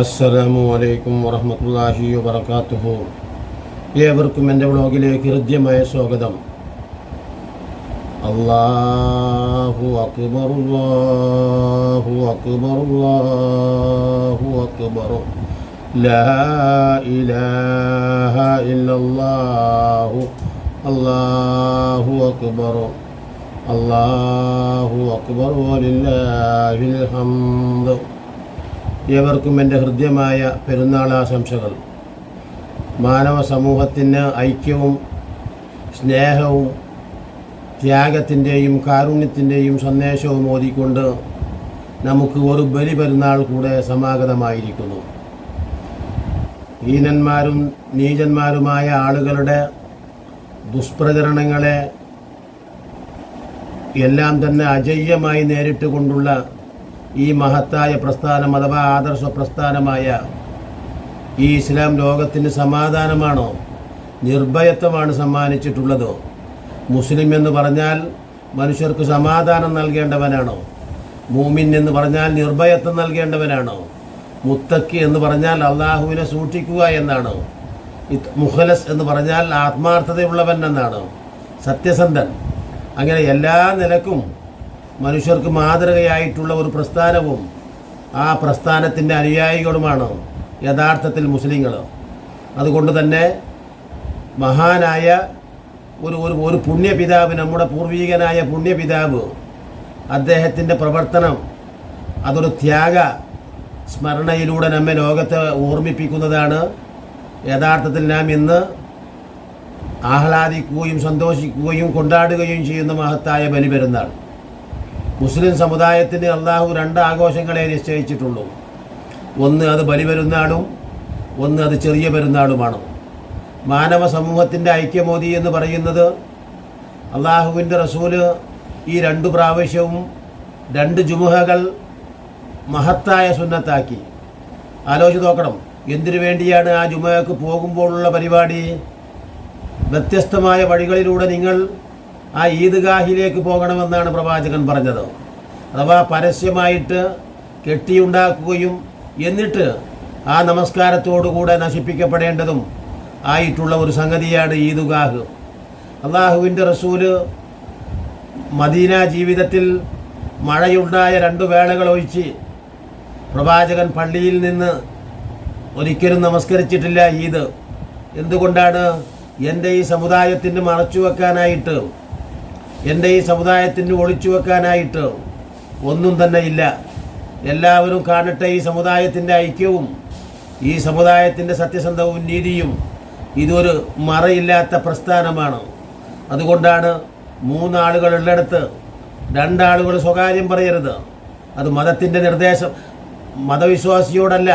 അസ്സലാമു അലൈക്കും വറഹമത്തല്ലാഹി വബർക്കാത്തുഹു ഏവർക്കും എന്റെ വ്ളോഗിലേക്ക് ഹൃദ്യമായ സ്വാഗതം. അല്ലാഹു അക്ബർ അള്ളാഹു അക്ബർ അള്ളാഹു അക്ബർ. ലാ ഇലാഹ ഇല്ലല്ലാഹു അല്ലാഹു അക്ബർ. അല്ലാഹു അക്ബർ വലില്ലാഹിൽ ഹംദ്. ഏവർക്കും എന്റെ ഹൃദ്യമായ പെരുന്നാളാശംസകൾ. മാനവ സമൂഹത്തിന് ഐക്യവും സ്നേഹവും ത്യാഗത്തിന്റെയും കാരുണ്യത്തിന്റെയും സന്ദേശവും ഓതിക്കൊണ്ട് നമുക്ക് ഒരു ബലി പെരുന്നാൾ കൂടെ സമാഗതമായിരിക്കുന്നു. ഹീനന്മാരും നീചന്മാരുമായ ആളുകളുടെ ദുഷ്പ്രചരണങ്ങളെ എല്ലാം തന്നെ അജയ്യമായി നേരിട്ട് കൊണ്ടുള്ള ഈ മഹത്തായ പ്രസ്ഥാനം അഥവാ ആദർശ പ്രസ്ഥാനമായ ഈ ഇസ്ലാം ലോകത്തിന് സമാധാനമാണോ? നിർഭയത്വമാണ് സമ്മാനിച്ചിട്ടുള്ളതോ. മുസ്ലിം എന്ന് പറഞ്ഞാൽ മനുഷ്യർക്ക് സമാധാനം നൽകേണ്ടവനാണോ? മൂമിൻ എന്ന് പറഞ്ഞാൽ നിർഭയത്വം നൽകേണ്ടവനാണോ? മുത്തക്കി എന്ന് പറഞ്ഞാൽ അള്ളാഹുവിനെ സൂക്ഷിക്കുക എന്നാണോ? മുഖലസ് എന്ന് പറഞ്ഞാൽ ആത്മാർത്ഥതയുള്ളവൻ എന്നാണോ? സത്യസന്ധൻ. അങ്ങനെ എല്ലാ നിലക്കും മനുഷ്യർക്ക് മാതൃകയായിട്ടുള്ള ഒരു പ്രസ്ഥാനവും ആ പ്രസ്ഥാനത്തിന്റെ അനുയായികളുമാണ് യഥാർത്ഥത്തിൽ മുസ്ലിങ്ങൾ. അതുകൊണ്ട് തന്നെ മഹാനായ ഒരു ഒരു ഒരു പുണ്യപിതാവ് നമ്മുടെ പൂർവികനായ പുണ്യപിതാവ് അദ്ദേഹത്തിന്റെ പ്രവർത്തനം അതൊരു ത്യാഗ സ്മരണയിലൂടെ നമ്മെ ലോകത്തെ ഓർമ്മിപ്പിക്കുന്നതാണ്. യഥാർത്ഥത്തിൽ നാം ഇന്ന് ആഹ്ലാദിക്കുകയും സന്തോഷിക്കുകയും കൊണ്ടാടുകയും ചെയ്യുന്ന മഹത്തായ ബലിപെരുന്നാൾ. മുസ്ലിം സമുദായത്തിന് അള്ളാഹു രണ്ട് ആഘോഷങ്ങളെ നിശ്ചയിച്ചിട്ടുള്ളൂ. ഒന്ന് അത് ബലിപെരുന്നാളും ഒന്ന് അത് ചെറിയ പെരുന്നാളുമാണ്. മാനവ സമൂഹത്തിന്റെ ഐക്യമോദി എന്ന് പറയുന്നത് അള്ളാഹുവിന്റെ റസൂൽ ഈ രണ്ട് പ്രാവശ്യവും രണ്ട് ജുമുഹകൾ മഹത്തായ സുന്നത്താക്കി. ആലോചിച്ച് നോക്കണം എന്തിനു വേണ്ടിയാണ് ആ ജുമുഹക്ക് പോകുമ്പോഴുള്ള പരിപാടി? വ്യത്യസ്തമായ വഴികളിലൂടെ നിങ്ങൾ ആ ഈദ്ഗാഹിലേക്ക് പോകണമെന്നാണ് പ്രവാചകൻ പറഞ്ഞത്. അഥവാ പരസ്യമായിട്ട് കെട്ടിയുണ്ടാക്കുകയും എന്നിട്ട് ആ നമസ്കാരത്തോടുകൂടെ നശിപ്പിക്കപ്പെടേണ്ടതും ആയിട്ടുള്ള ഒരു സംഗതിയാണ് ഈദുഗാഹ്. അള്ളാഹുവിന്റെ റസൂൽ മദീന ജീവിതത്തിൽ മഴയുണ്ടായ രണ്ടു വേളകൾ ഒഴിച്ച് പ്രവാചകൻ പള്ളിയിൽ നിന്ന് ഒരിക്കലും നമസ്കരിച്ചിട്ടില്ല ഈദ്. എന്തുകൊണ്ടാണ് എന്റെ ഈ സമുദായത്തിന് മറച്ചു വെക്കാനായിട്ട് എന്റെ ഈ സമുദായത്തിന് ഒളിച്ചു വെക്കാനായിട്ട് ഒന്നും തന്നെ ഇല്ല. എല്ലാവരും കാണട്ടെ ഈ സമുദായത്തിന്റെ ഐക്യവും ഈ സമുദായത്തിന്റെ സത്യസന്ധവും നീതിയും ഇതൊരു മറയില്ലാത്ത പ്രസ്ഥാനമാണ്. അതുകൊണ്ടാണ് മൂന്നാളുകൾ ഉള്ളിടത്ത് രണ്ടാളുകൾ സ്വകാര്യം പറയരുത്. അത് മതത്തിന്റെ നിർദ്ദേശം മതവിശ്വാസിയോടല്ല.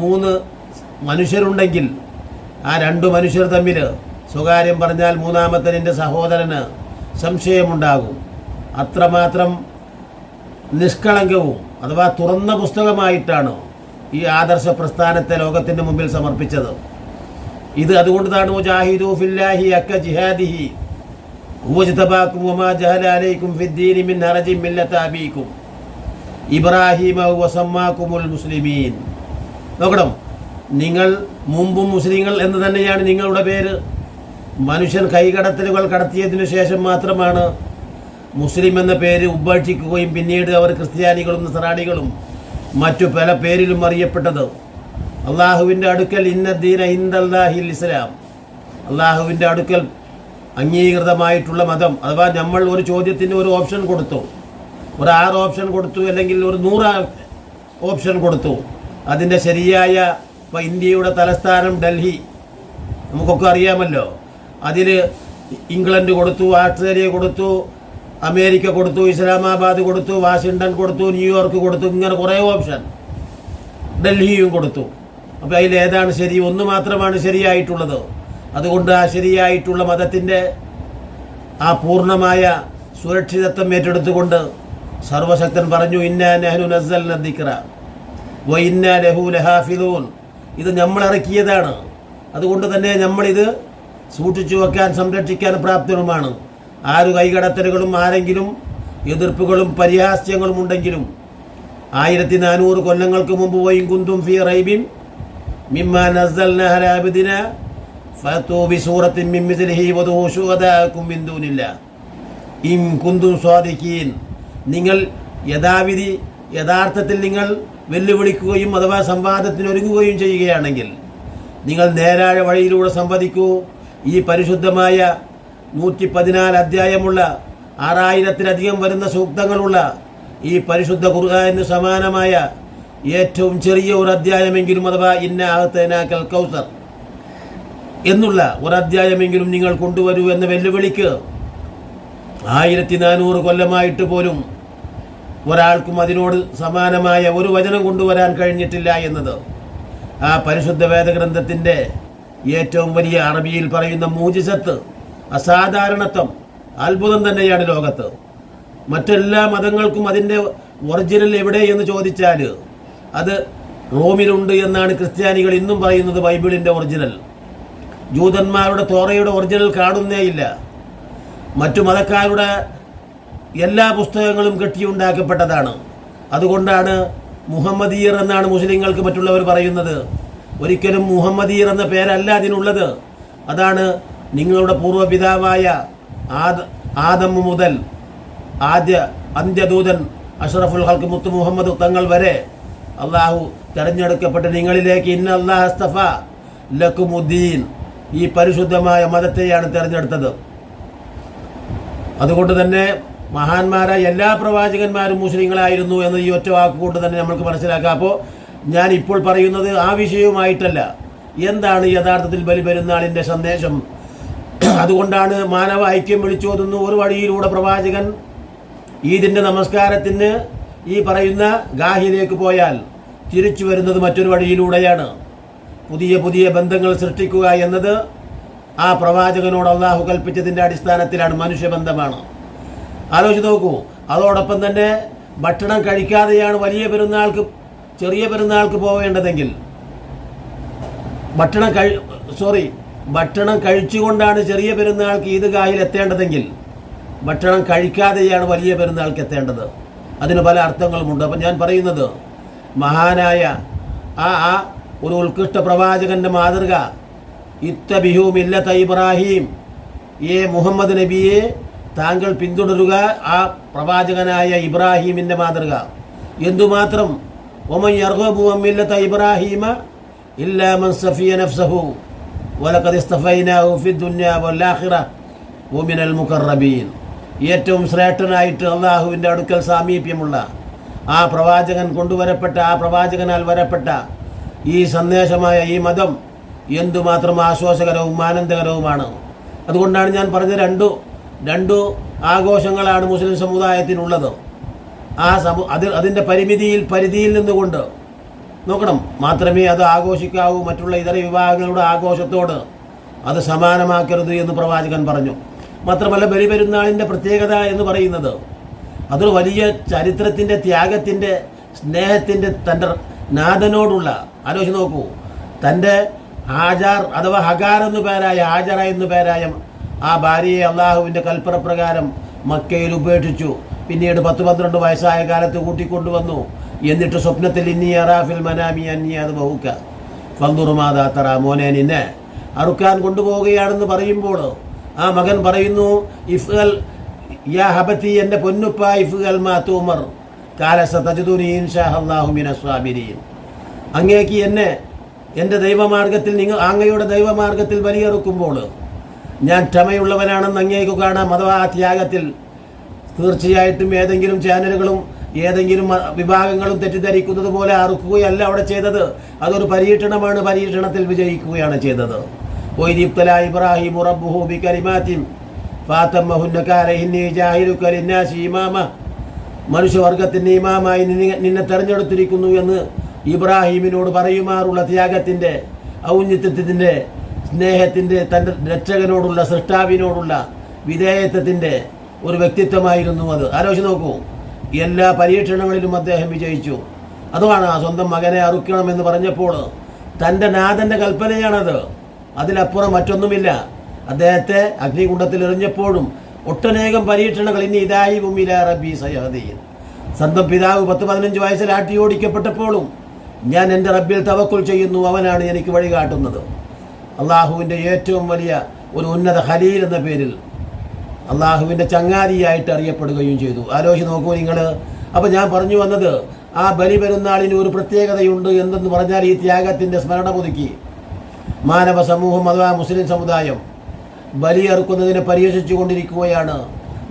മൂന്ന് മനുഷ്യരുണ്ടെങ്കിൽ ആ രണ്ട് മനുഷ്യർ തമ്മിൽ സ്വകാര്യം പറഞ്ഞാൽ മൂന്നാമത്തെ എന്റെ സഹോദരന് സംശയമുണ്ടാകും. അത്രമാത്രം നിഷ്കളങ്കവും അഥവാ തുറന്ന പുസ്തകമായിട്ടാണ് ഈ ആദർശ പ്രസ്ഥാനത്തെ ലോകത്തിന്റെ മുമ്പിൽ സമർപ്പിച്ചത്. ഇത് അതുകൊണ്ടാണ് മുജാഹിദു ഫില്ലാഹി അക്ക ജിഹാദിഹി. ഹുവജ്തബാക്കും വമാ ജഹല അലൈക്കും മുസ്ലിമീൻ. നോക്കണം നിങ്ങൾ മുമ്പും മുസ്ലിങ്ങൾ എന്ന് തന്നെയാണ് നിങ്ങളുടെ പേര്. മനുഷ്യൻ കൈകടത്തലുകൾ കടത്തിയതിനു ശേഷം മാത്രമാണ് മുസ്ലിം എന്ന പേര് ഉപേക്ഷിക്കുകയും പിന്നീട് അവർ ക്രിസ്ത്യാനികളും നസറാണികളും മറ്റു പല പേരിലും അറിയപ്പെട്ടത്. അള്ളാഹുവിന്റെ അടുക്കൽ ഇന്നദ്ദീന ഹിന്ദല്ലാഹിൽ ഇസ്ലാം. അള്ളാഹുവിന്റെ അടുക്കൽ അംഗീകൃതമായിട്ടുള്ള മതം. അഥവാ നമ്മൾ ഒരു ചോദ്യത്തിന് ഒരു ഓപ്ഷൻ കൊടുത്തു. ഒരു ആറ് ഓപ്ഷൻ കൊടുത്തു അല്ലെങ്കിൽ ഒരു നൂറ് ഓപ്ഷൻ കൊടുത്തു. അതിന്റെ ശരിയായ ഇപ്പോൾ ഇന്ത്യയുടെ തലസ്ഥാനം ഡൽഹി. നമുക്കൊക്കെ അറിയാമല്ലോ. അതിൽ ഇംഗ്ലണ്ട് കൊടുത്തു ആസ്ട്രേലിയ കൊടുത്തു അമേരിക്ക കൊടുത്തു ഇസ്ലാമാബാദ് കൊടുത്തു വാഷിങ്ടൺ കൊടുത്തു ന്യൂയോർക്ക് കൊടുത്തു ഇങ്ങനെ കുറേ ഓപ്ഷൻ. ഡൽഹിയും കൊടുത്തു. അപ്പോൾ അതിൽ ഏതാണ് ശരി? ഒന്ന് മാത്രമാണ് ശരിയായിട്ടുള്ളത്. അതുകൊണ്ട് ആ ശരിയായിട്ടുള്ള മതത്തിന്റെ ആ പൂർണമായ സുരക്ഷിതത്വം ഏറ്റെടുത്തുകൊണ്ട് സർവശക്തൻ പറഞ്ഞു ഇന്നാ നെഹ്നു നസൽ നദിക്ര വ ഇന്ന ലഹു ലഹാഫിദൂൻ. ഇത് നമ്മൾ ഇറക്കിയതാണ്. അതുകൊണ്ട് തന്നെ നമ്മളിത് സൂക്ഷിച്ചു വെക്കാൻ സംരക്ഷിക്കാൻ പ്രാപ്തരുമാണ് ആരു കൈകടത്തലുകളും ആരെങ്കിലും എതിർപ്പുകളും പരിഹാസ്യങ്ങളും ഉണ്ടെങ്കിലും ആയിരത്തി നാനൂറ് കൊല്ലങ്ങൾക്ക് മുമ്പ് വൈൻ കുന്തും ഫി റൈബിൻ മിമ്മ നസ്സൽന അലാ അബ്ദിന സൂറത്തിൻ മിൻ ഇം കുന്തും സ്വാദിക്കീൻ നിങ്ങൾ യഥാവിധി യഥാർത്ഥത്തിൽ നിങ്ങൾ വെല്ലുവിളിക്കുകയും അഥവാ സംവാദത്തിന് ഒരുങ്ങുകയും ചെയ്യുകയാണെങ്കിൽ നിങ്ങൾ നേരായ വഴിയിലൂടെ സംവദിക്കൂ ഈ പരിശുദ്ധമായ നൂറ്റി പതിനാല് അധ്യായമുള്ള ആറായിരത്തിലധികം വരുന്ന സൂക്തങ്ങളുള്ള ഈ പരിശുദ്ധ ഖുർആാന് സമാനമായ ഏറ്റവും ചെറിയ ഒരു അധ്യായമെങ്കിലും അഥവാ ഇന്ന ആഹത്തേനാക്കൽ കൗസർ എന്നുള്ള ഒരു അധ്യായമെങ്കിലും നിങ്ങൾ കൊണ്ടുവരൂ എന്ന വെല്ലുവിളിക്ക് ആയിരത്തി നാനൂറ് കൊല്ലമായിട്ട് പോലും ഒരാൾക്കും അതിനോട് സമാനമായ ഒരു വചനം കൊണ്ടുവരാൻ കഴിഞ്ഞിട്ടില്ല എന്നത് ആ പരിശുദ്ധ വേദഗ്രന്ഥത്തിന്റെ ഏറ്റവും വലിയ അറബിയിൽ പറയുന്ന മൂജിസത്ത് അസാധാരണത്വം അത്ഭുതം തന്നെയാണ് ലോകത്ത്. മറ്റെല്ലാ മതങ്ങൾക്കും അതിന്റെ ഒറിജിനൽ എവിടെ എന്ന് ചോദിച്ചാൽ അത് റോമിലുണ്ട് എന്നാണ് ക്രിസ്ത്യാനികൾ ഇന്നും പറയുന്നത് ബൈബിളിന്റെ ഒറിജിനൽ. ജൂതന്മാരുടെ തോറയുടെ ഒറിജിനൽ കാണുന്നേയില്ല മറ്റു മതക്കാരുടെ എല്ലാ പുസ്തകങ്ങളും കെട്ടിയുണ്ടാക്കപ്പെട്ടതാണ്. അതുകൊണ്ടാണ് മുഹമ്മദീർ എന്നാണ് മുസ്ലിങ്ങൾക്ക് മറ്റുള്ളവർ പറയുന്നത്. ഒരിക്കലും മുഹമ്മദീർ എന്ന പേരല്ല അതിനുള്ളത്. അതാണ് നിങ്ങളുടെ പൂർവപിതാവായ ആദ ആദം മുതൽ ആദ്യ അന്ത്യദൂതൻ അഷറഫുൽ ഹൽക്ക് മുത്തു മുഹമ്മദ് തങ്ങൾ വരെ അള്ളാഹു തെരഞ്ഞെടുക്കപ്പെട്ട നിങ്ങളിലേക്ക് ഇന്ന അള്ളാഹ് അസ്തഫ ലക്കുമുദ്ദീൻ ഈ പരിശുദ്ധമായ മതത്തെയാണ് തിരഞ്ഞെടുത്തത്. അതുകൊണ്ട് തന്നെ മഹാന്മാരായ എല്ലാ പ്രവാചകന്മാരും മുസ്ലിങ്ങളായിരുന്നു എന്ന് ഈ ഒറ്റ വാക്കുകൊണ്ട് തന്നെ നമ്മൾക്ക് മനസ്സിലാക്കാം. അപ്പോൾ ഞാൻ ഇപ്പോൾ പറയുന്നത് ആ വിഷയവുമായിട്ടല്ല. എന്താണ് യഥാർത്ഥത്തിൽ ബലി പെരുന്നാളിന്റെ സന്ദേശം? അതുകൊണ്ടാണ് മാനവ ഐക്യം വിളിച്ചോതുന്ന ഒരു വഴിയിലൂടെ പ്രവാചകൻ ഈദിന്റെ നമസ്കാരത്തിന് ഈ പറയുന്ന ഗാഹിലേക്ക് പോയാൽ തിരിച്ചു വരുന്നത് മറ്റൊരു വഴിയിലൂടെയാണ്. പുതിയ പുതിയ ബന്ധങ്ങൾ സൃഷ്ടിക്കുക എന്നത് ആ പ്രവാചകനോട് അള്ളാഹു കൽപ്പിച്ചതിന്റെ അടിസ്ഥാനത്തിലാണ് മനുഷ്യബന്ധമാണ്. ആലോചിച്ച് നോക്കൂ അതോടൊപ്പം തന്നെ ഭക്ഷണം കഴിക്കാതെയാണ് വലിയ പെരുന്നാൾക്ക് ചെറിയ പെരുന്നാൾക്ക് പോവേണ്ടതെങ്കിൽ ഭക്ഷണം കഴി സോറി ഭക്ഷണം കഴിച്ചുകൊണ്ടാണ് ചെറിയ പെരുന്നാൾക്ക് ഈദ്ഗാഹിൽ എത്തേണ്ടതെങ്കിൽ ഭക്ഷണം കഴിക്കാതെയാണ് വലിയ പെരുന്നാൾക്ക് എത്തേണ്ടത്. അതിന് പല അർത്ഥങ്ങളുമുണ്ട്. അപ്പം ഞാൻ പറയുന്നത് മഹാനായ ആ ആ ഒരു ഉത്കൃഷ്ട പ്രവാചകന്റെ മാതൃക ഇത്ത ബിഹും ഇല്ലത്ത ഇബ്രാഹിം ഏ മുഹമ്മദ് നബിയെ താങ്കൾ പിന്തുടരുക ആ പ്രവാചകനായ ഇബ്രാഹീമിന്റെ മാതൃക. എന്തുമാത്രം ഒമൻ عن ملة إبراهيم إلا من صفي نفسه ولقد ഇസ്തഫൈനാഹു في الدنيا والآخرة ومن മുഖറബീൻ ഏറ്റവും ശ്രേഷ്ഠനായിട്ട് അള്ളാഹുവിന്റെ അടുക്കൽ സാമീപ്യമുള്ള ആ പ്രവാചകൻ കൊണ്ടുവരപ്പെട്ട ആ പ്രവാചകനാൽ വരപ്പെട്ട ഈ സന്ദേശമായ ഈ മതം എന്തുമാത്രം ആശ്വാസകരവും ആനന്ദകരവുമാണ്. അതുകൊണ്ടാണ് ഞാൻ പറഞ്ഞ രണ്ടു രണ്ടു ആഘോഷങ്ങളാണ് മുസ്ലിം സമുദായത്തിനുള്ളത്. ആ സമൂ അതിൽ അതിന്റെ പരിമിതിയിൽ പരിധിയിൽ നിന്നുകൊണ്ട് നോക്കണം. മാത്രമേ അത് ആഘോഷിക്കാവൂ മറ്റുള്ള ഇതര വിഭാഗങ്ങളുടെ ആഘോഷത്തോട് അത് സമാനമാക്കരുത് എന്ന് പ്രവാചകൻ പറഞ്ഞു. മാത്രമല്ല ബലിപെരുന്നാളിന്റെ പ്രത്യേകത എന്ന് പറയുന്നത് അതൊരു വലിയ ചരിത്രത്തിന്റെ ത്യാഗത്തിന്റെ സ്നേഹത്തിന്റെ തന്റെ നാഥനോടുള്ള ആലോചിച്ച് നോക്കൂ. തന്റെ ആജാർ അഥവാ ഹഗാർ എന്നു പേരായ ആജറ എന്നു പേരായ ആ ഭാര്യയെ അള്ളാഹുവിന്റെ കൽപ്പനപ്രകാരം മക്കയിൽ ഉപേക്ഷിച്ചു. പിന്നീട് പത്ത് പന്ത്രണ്ട് വയസ്സായ കാലത്ത് കൂട്ടിക്കൊണ്ടുവന്നു. എന്നിട്ട് സ്വപ്നത്തിൽ ഇന്നി അറാഫിൽ മനാമി അന്നി അത് ബഹുക്ക ഫന്തുറുമാതാത്തറ മോനെ നിന്നെ. അറുക്കാൻ കൊണ്ടുപോവുകയാണെന്ന് പറയുമ്പോൾ ആ മകൻ പറയുന്നു ഇഫ്അൽ യാ ഹബത്തി എന്റെ പൊന്നുപ്പ ഇഫ്അൽ മാ തൂമർ. കാലസ തജുദുനീൻ ഇൻഷാഹല്ലാഹു മിന സ്വാബിരീൻ അങ്ങേക്ക് എന്നെ എന്റെ ദൈവമാർഗത്തിൽ നിങ്ങൾ അങ്ങയുടെ ദൈവമാർഗത്തിൽ ബലിയെറുക്കുമ്പോൾ ഞാൻ ക്ഷമയുള്ളവനാണെന്ന് അങ്ങേക്ക് കാണാം. അഥവാ ആ ത്യാഗത്തിൽ തീർച്ചയായിട്ടും ഏതെങ്കിലും ചാനലുകളും ഏതെങ്കിലും വിഭാഗങ്ങളും തെറ്റിദ്ധരിക്കുന്നത് പോലെ അറുക്കുകയല്ല അവിടെ ചെയ്തത്. അതൊരു പരീക്ഷണമാണ് പരീക്ഷണത്തിൽ വിജയിക്കുകയാണ് ചെയ്തത്. ജാഹിലുക ലിന്നാസി ഇമാമ. മനുഷ്യവർഗത്തിന്റെ ഇമാമായി നിന്നെ തെരഞ്ഞെടുത്തിരിക്കുന്നു എന്ന് ഇബ്രാഹിമിനോട് പറയുമാറുള്ള ത്യാഗത്തിന്റെ ഔന്നിത്യത്തിന്റെ സ്നേഹത്തിന്റെ തന്റെ രക്ഷകനോടുള്ള സൃഷ്ടാവിനോടുള്ള വിധേയത്വത്തിന്റെ ഒരു വ്യക്തിത്വമായിരുന്നു അത്. ആലോചിച്ച് നോക്കൂ. എല്ലാ പരീക്ഷണങ്ങളിലും അദ്ദേഹം വിജയിച്ചു. അതുമാണ് ആ സ്വന്തം മകനെ അറുക്കണമെന്ന് പറഞ്ഞപ്പോൾ തന്റെ നാഥന്റെ കൽപ്പനയാണത്. അതിലപ്പുറം മറ്റൊന്നുമില്ല. അദ്ദേഹത്തെ അഗ്നികുണ്ഡത്തിൽ എറിഞ്ഞപ്പോഴും ഒട്ടനേകം പരീക്ഷണങ്ങൾ ഇനി ഇതായി ഉമ്മില റബി സയഹദീൻ സ്വന്തം പിതാവ് പത്ത് പതിനഞ്ച് വയസ്സിൽ ആട്ടി ഓടിക്കപ്പെട്ടപ്പോഴും ഞാൻ എന്റെ റബ്ബിൽ തവക്കുൽ ചെയ്യുന്നു അവനാണ് എനിക്ക് വഴി കാട്ടുന്നത് അള്ളാഹുവിന്റെ ഏറ്റവും വലിയ ഒരു ഉന്നത ഖലീൽ എന്ന പേരിൽ അള്ളാഹുവിന്റെ ചങ്ങാതിയായിട്ട് അറിയപ്പെടുകയും ചെയ്തു. ആലോചിച്ച് നോക്കൂ നിങ്ങൾ അപ്പോൾ ഞാൻ പറഞ്ഞു വന്നത് ആ ബലി പെരുന്നാളിന് ഒരു പ്രത്യേകതയുണ്ട് എന്തെന്ന് പറഞ്ഞാൽ ഈ ത്യാഗത്തിന്റെ സ്മരണ പുതുക്കി മാനവ സമൂഹം അഥവാ മുസ്ലിം സമുദായം ബലിയെറുക്കുന്നതിനെ പരിഹസിച്ചു കൊണ്ടിരിക്കുകയാണ്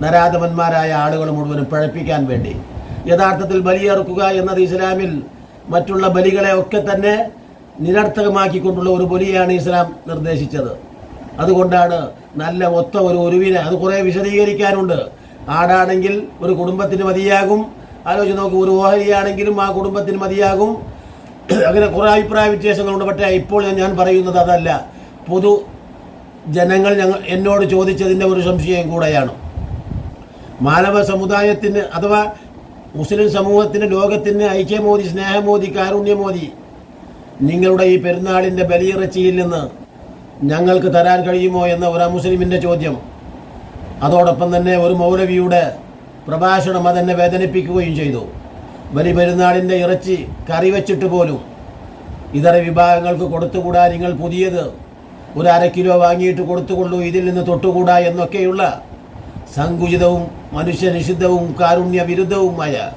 നരാധമന്മാരായ ആളുകൾ മുഴുവനും പഴപ്പിക്കാൻ വേണ്ടി. യഥാർത്ഥത്തിൽ ബലിയെറുക്കുക എന്നത് ഇസ്ലാമിൽ മറ്റുള്ള ബലികളെ ഒക്കെ തന്നെ നിരർത്ഥകമാക്കിക്കൊണ്ടുള്ള ഒരു ബലിയാണ് ഇസ്ലാം നിർദ്ദേശിച്ചത്. അതുകൊണ്ടാണ് നല്ല ഒത്ത ഒരു ഒരുവിനെ അത് കുറേ വിശദീകരിക്കാനുണ്ട്. ആടാണെങ്കിൽ ഒരു കുടുംബത്തിന് മതിയാകും. ആലോചിച്ച് നോക്കും ഒരു ഓഹരിയാണെങ്കിലും ആ കുടുംബത്തിന് മതിയാകും. അങ്ങനെ കുറേ അഭിപ്രായ വ്യത്യാസങ്ങളുണ്ട്. പക്ഷേ ഇപ്പോൾ ഞാൻ- പറയുന്നത് അതല്ല. പൊതു ജനങ്ങൾ ഞങ്ങൾ എന്നോട് ചോദിച്ചതിന്റെ ഒരു സംശയം കൂടെയാണ്. മാനവ സമുദായത്തിന് അഥവാ മുസ്ലിം സമൂഹത്തിന് ലോകത്തിന് ഐക്യമോദി സ്നേഹമോദി കാരുണ്യമോദി നിങ്ങളുടെ ഈ പെരുന്നാളിന്റെ ബലിയിറച്ചിയിൽ നിന്ന് ഞങ്ങൾക്ക് തരാൻ കഴിയുമോ എന്ന ഒരു മുസ്ലിമിന്റെ ചോദ്യം. അതോടൊപ്പം തന്നെ ഒരു മൗലവിയുടെ പ്രഭാഷണം അതെന്നെ വേദനിപ്പിക്കുകയും ചെയ്തു. ബലി പെരുന്നാളിന്റെ ഇറച്ചി കറി വെച്ചിട്ട് പോലും. ഇതര വിഭാഗങ്ങൾക്ക് കൊടുത്തുകൂടാ നിങ്ങൾ പുതിയത്. ഒരു അര കിലോ വാങ്ങിയിട്ട് കൊടുത്തുകൊള്ളൂ ഇതിൽ നിന്ന് തൊട്ടുകൂടാ എന്നൊക്കെയുള്ള സങ്കുചിതവും മനുഷ്യനിഷിദ്ധവും കാരുണ്യ വിരുദ്ധവുമായ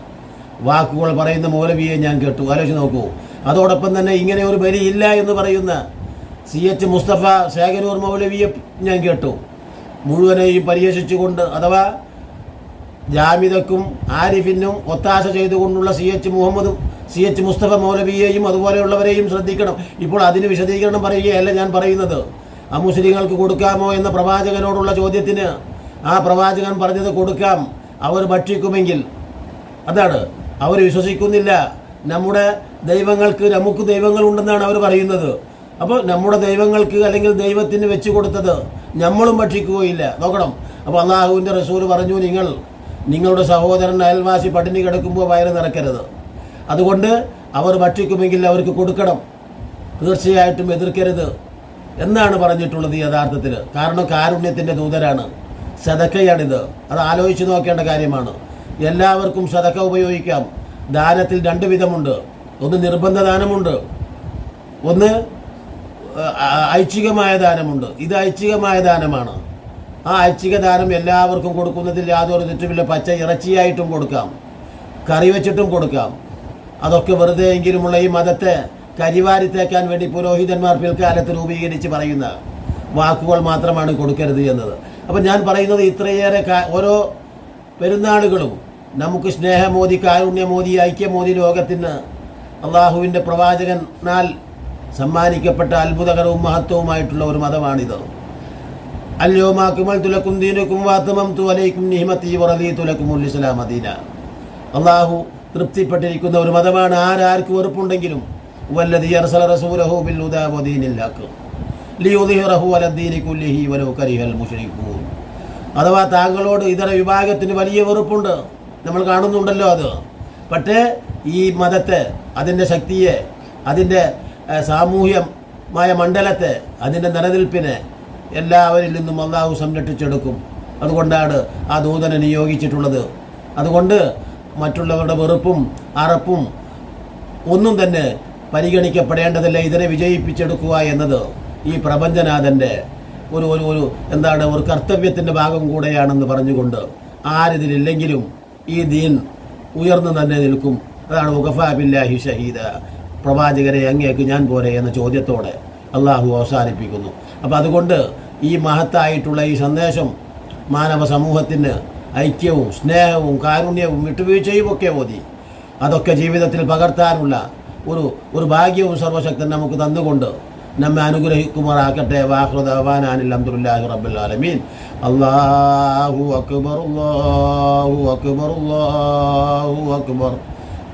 വാക്കുകൾ പറയുന്ന മൗലവിയെ ഞാൻ കേട്ടു. ആലോചിച്ച് നോക്കൂ. അതോടൊപ്പം തന്നെ ഇങ്ങനെ ഒരു ബലിയില്ല എന്ന് പറയുന്ന സി എച്ച് മുസ്തഫ ശേഖരൂർ മൗലവിയെ ഞാൻ കേട്ടു. മുഴുവനെയും പരിഹസിച്ചുകൊണ്ട് അഥവാ ജാമിദക്കും ആരിഫിനും ഒത്താശ ചെയ്തുകൊണ്ടുള്ള സി എച്ച് മുഹമ്മദും സി എച്ച് മുസ്തഫ മൗലവിയെയും അതുപോലെയുള്ളവരെയും ശ്രദ്ധിക്കണം. ഇപ്പോൾ അതിന് വിശദീകരണം പറയുകയല്ല ഞാൻ പറയുന്നത്. ആ മുസ്ലിങ്ങൾക്ക് കൊടുക്കാമോ എന്ന പ്രവാചകനോടുള്ള ചോദ്യത്തിന് ആ പ്രവാചകൻ പറഞ്ഞത് കൊടുക്കാം. അവർ ഭക്ഷിക്കുമെങ്കിൽ. അതാണ്. അവർ വിശ്വസിക്കുന്നില്ല. നമ്മുടെ ദൈവങ്ങൾക്ക് നമുക്ക് ദൈവങ്ങളുണ്ടെന്നാണ് അവർ പറയുന്നത്. അപ്പോൾ നമ്മുടെ ദൈവങ്ങൾക്ക് അല്ലെങ്കിൽ ദൈവത്തിന് വെച്ച് കൊടുത്തത് നമ്മളും ഭക്ഷിക്കുകയില്ല. നോക്കണം. അപ്പോൾ അള്ളാഹുവിന്റെ റസൂൽ പറഞ്ഞു നിങ്ങൾ നിങ്ങളുടെ സഹോദരൻ അയൽവാസി പട്ടിണി കിടക്കുമ്പോൾ വയറ് നിറക്കരുത് അതുകൊണ്ട് അവർ ഭക്ഷിക്കുമെങ്കിൽ അവർക്ക് കൊടുക്കണം. തീർച്ചയായിട്ടും എതിർക്കരുത്. എന്നാണ് പറഞ്ഞിട്ടുള്ളത് യഥാർത്ഥത്തിൽ. കാരണം കാരുണ്യത്തിന്റെ ദൂതരാണ്. സദക്കയാണിത്. അത് ആലോചിച്ച് നോക്കേണ്ട കാര്യമാണ്. എല്ലാവർക്കും സദക്ക ഉപയോഗിക്കാം. ദാനത്തിൽ രണ്ട് വിധമുണ്ട്. ഒന്ന് നിർബന്ധ ദാനമുണ്ട് ഒന്ന് ഐച്ഛികമായ ദാനമുണ്ട്. ഇത് ഐച്ഛികമായ ദാനമാണ്. ആ ഐച്ഛിക ദാനം എല്ലാവർക്കും കൊടുക്കുന്നതിൽ യാതൊരു തെറ്റുമില്ല. പച്ച ഇറച്ചിയായിട്ടും കൊടുക്കാം. കറി വെച്ചിട്ടും കൊടുക്കാം. അതൊക്കെ വെറുതെ എങ്കിലുമുള്ള ഈ മതത്തെ കരിവാരി തേക്കാൻ വേണ്ടി പുരോഹിതന്മാർ പിൽക്കാലത്ത് രൂപീകരിച്ച് പറയുന്ന വാക്കുകൾ മാത്രമാണ് കൊടുക്കരുത് എന്നത്. അപ്പം ഞാൻ പറയുന്നത് ഇത്രയേറെ ഓരോ പെരുന്നാളുകളും നമുക്ക് സ്നേഹമോദി കാരുണ്യമോദി ഐക്യമോദി ലോകത്തിന് അള്ളാഹുവിന്റെ പ്രവാചകനാൽ സമ്മാനിക്കപ്പെട്ട അത്ഭുതകരവും മഹത്വവുമായിട്ടുള്ള ഒരു മതമാണിത്. അല്യോമാക്കുമൽ തുലക്കും ദീനക്കും വാത്തമം തുലൈക്കും നിഹിമത്തി വറലി തുലക്കും ഉല്ലിസ്ലാം അദീന അള്ളാഹു തൃപ്തിപ്പെട്ടിരിക്കുന്ന ഒരു മതമാണ്. ആരാർക്ക് വെറുപ്പുണ്ടെങ്കിലും വല്ലതി അർസല റസൂലഹു ബിൽ ഹഖ്. ലിയുദ്ഹിറഹു അല ദീനി കുല്ലിഹി വലൗ കരിഹൽ മുശ്രിക്കൂൻ അഥവാ താങ്കളോട് ഇതര വിഭാഗത്തിന് വലിയ വെറുപ്പുണ്ട്. നമ്മൾ കാണുന്നുണ്ടല്ലോ അത്. പക്ഷേ ഈ മതത്തെ അതിന്റെ ശക്തിയെ അതിന്റെ സാമൂഹ്യമായ മണ്ഡലത്തെ അതിന്റെ നിലനിൽപ്പിനെ എല്ലാവരിൽ നിന്നും അള്ളാഹു സംരക്ഷിച്ചെടുക്കും. അതുകൊണ്ടാണ് ആ ദൂതനെ നിയോഗിച്ചിട്ടുള്ളത്. അതുകൊണ്ട് മറ്റുള്ളവരുടെ വെറുപ്പും അറപ്പും ഒന്നും തന്നെ പരിഗണിക്കപ്പെടേണ്ടതില്ല. ഇതിനെ വിജയിപ്പിച്ചെടുക്കുക എന്നത് ഈ പ്രപഞ്ചനാഥന്റെ ഒരു ഒരു ഒരു എന്താണ് ഒരു കർത്തവ്യത്തിന്റെ ഭാഗം കൂടെയാണെന്ന് പറഞ്ഞുകൊണ്ട് ആരിതിലില്ലെങ്കിലും ഈ ദീൻ ഉയർന്നു തന്നെ നിൽക്കും. അതാണ് ഉഖഫാ ബില്ലാഹി ഷഹീദ. പ്രവാചകരെ അങ്ങേക്ക് ഞാൻ പോരെ എന്ന ചോദ്യത്തോടെ അള്ളാഹു അവസാനിപ്പിക്കുന്നു. അപ്പോൾ അതുകൊണ്ട് ഈ മഹത്തായിട്ടുള്ള ഈ സന്ദേശം മാനവ സമൂഹത്തിന് ഐക്യവും സ്നേഹവും കാരുണ്യവും വിട്ടുവീഴ്ചയും ഒക്കെ ഓതി. അതൊക്കെ ജീവിതത്തിൽ പകർത്താനുള്ള ഒരു ഒരു ഭാഗ്യവും സർവശക്തൻ നമുക്ക് തന്നുകൊണ്ട് നമ്മെ അനുഗ്രഹിക്കുമാറാക്കട്ടെ വാഹൃദാനിൽ റബ്ബുൽ ആലമീൻ. അല്ലാഹു അക്ബർ അല്ലാഹു അക്ബർ അല്ലാഹു അക്ബർ.